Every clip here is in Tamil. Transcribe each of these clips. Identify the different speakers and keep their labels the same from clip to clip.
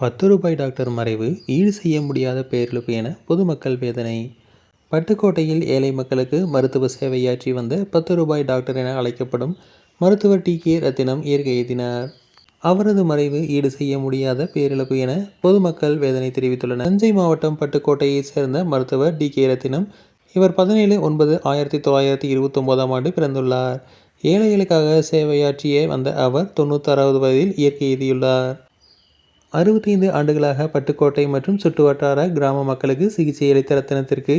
Speaker 1: பத்து ரூபாய் டாக்டர் மறைவு ஈடு செய்ய முடியாத பேரிழப்பு என பொதுமக்கள் வேதனை. பட்டுக்கோட்டையில் ஏழை மக்களுக்கு மருத்துவ சேவையாற்றி வந்த பத்து ரூபாய் டாக்டர் என அழைக்கப்படும் மருத்துவர் டி. கே. ரத்தினம் இயற்கை எழுதினார் அவரது மறைவு ஈடு செய்ய முடியாத பேரிழப்பு என பொதுமக்கள் வேதனை தெரிவித்துள்ளனர். தஞ்சை மாவட்டம் பட்டுக்கோட்டையைச் சேர்ந்த மருத்துவர் டி. கே. ரத்தினம் இவர் பதினேழு ஒன்பது ஆயிரத்தி தொள்ளாயிரத்தி இருபத்தொம்போதாம் ஆண்டு பிறந்துள்ளார். ஏழைகளுக்காக சேவையாற்றிய வந்த அவர் தொண்ணூத்தாறாவது வயதில் இயற்கை எழுதியுள்ளார் அறுபத்தைந்து ஆண்டுகளாக பட்டுக்கோட்டை மற்றும் சுற்றுவட்டார கிராம மக்களுக்கு சிகிச்சை அளித்த ரத்தினத்திற்கு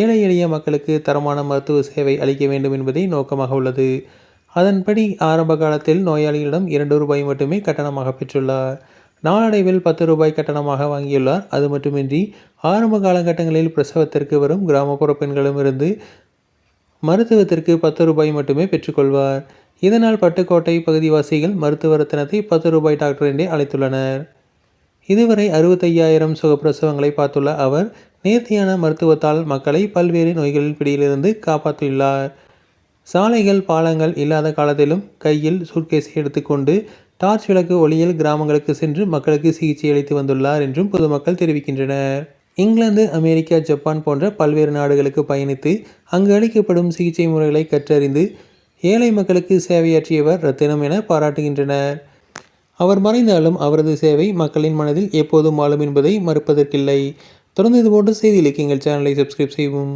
Speaker 1: ஏழை எளிய மக்களுக்கு தரமான மருத்துவ சேவை அளிக்க வேண்டும் என்பதே நோக்கமாக உள்ளது. அதன்படி ஆரம்ப காலத்தில் நோயாளிகளிடம் இரண்டு ரூபாய் மட்டுமே கட்டணமாக பெற்றுள்ளார். நாளடைவில் பத்து ரூபாய் கட்டணமாக வாங்கியுள்ளார். அது மட்டுமின்றி ஆரம்ப காலகட்டங்களில் பிரசவத்திற்கு வரும் கிராமப்புற பெண்களிடமிருந்து மருத்துவத்திற்கு பத்து ரூபாய் மட்டுமே பெற்றுக்கொள்வார். இதனால் பட்டுக்கோட்டை பகுதிவாசிகள் மருத்துவ ரத்தினத்தை பத்து ரூபாய் டாக்டர் என்றே அழைத்துள்ளனர். இதுவரை அறுபத்தையாயிரம் சுகப்பிரசவங்களை பார்த்துள்ள அவர் நேர்த்தியான மருத்துவத்தால் மக்களை பல்வேறு நோய்களின் பிடியிலிருந்து காப்பாற்றியுள்ளார். சாலைகள் பாலங்கள் இல்லாத காலத்திலும் கையில் சூட்கேஸை எடுத்துக்கொண்டு டார்ச் விளக்கு ஒளியில் கிராமங்களுக்கு சென்று மக்களுக்கு சிகிச்சை அளித்து வந்துள்ளார் என்றும் பொதுமக்கள் தெரிவிக்கின்றனர். இங்கிலாந்து அமெரிக்கா ஜப்பான் போன்ற பல்வேறு நாடுகளுக்கு பயணித்து அங்கு அளிக்கப்படும் சிகிச்சை முறைகளை கற்றறிந்து ஏழை மக்களுக்கு சேவையாற்றியவர் ரத்தினம் என பாராட்டுகின்றனர். அவர் மறைந்தாலும் அவரது சேவை மக்களின் மனதில் எப்போதும் வாழும் என்பதை மறுப்பதற்கில்லை. தொடர்ந்து இதுபோன்ற செய்தி இலக்கியங்கள் சேனலை சப்ஸ்கிரைப் செய்வோம்